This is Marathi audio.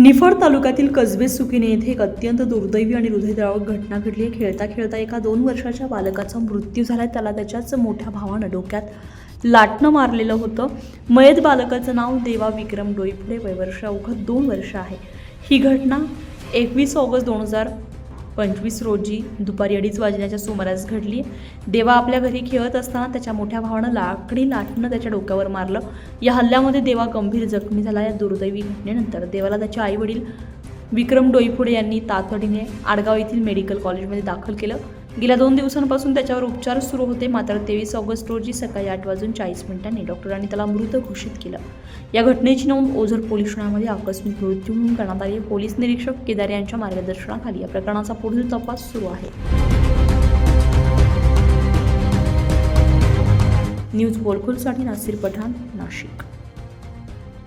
निफाड तालुक्यातील कसबे सुकिने येथे एक अत्यंत दुर्दैवी आणि हृदयद्रावक घटना घडली. आहे खेळता खेळता एका दोन वर्षाच्या बालकाचा मृत्यू झाला. त्याला त्याच्याच मोठ्या भावानं डोक्यात लाटणं मारलेलं होतं. मयत बालकाचं नाव देवा विक्रम डोईफुडे. वयवर्ष अवघं दोन वर्ष आहे. ही घटना एकवीस ऑगस्ट दोन हजार पंचवीस रोजी दुपारी अडीच वाजण्याच्या सुमारास घडली. देवा आपल्या घरी खेळत असताना त्याच्या मोठ्या भावानं लाकडी लाटणं त्याच्या डोक्यावर मारलं. या हल्ल्यामध्ये देवा गंभीर जखमी झाला. या दुर्दैवी घटनेनंतर देवाला त्याचे आई वडील विक्रम डोईफुडे यांनी तातडीने आडगाव येथील मेडिकल कॉलेजमध्ये दाखल केलं. गेल्या दोन दिवसांपासून त्याच्यावर उपचार सुरू होते. मात्र तेवीस ऑगस्ट रोजी सकाळी आठ वाजून चाळीस मिनिटांनी डॉक्टरांनी त्याला मृत घोषित केलं. या घटनेची नोंद ओझर पोलीस ठाण्यामध्ये आकस्मिक मृत्यू म्हणून करण्यात आली आहे. पोलीस निरीक्षक केदार यांच्या मार्गदर्शनाखाली या प्रकरणाचा पुढील तपास सुरू आहे. न्यूज बोलखोलसाठी नासिर पठाण नाशिक.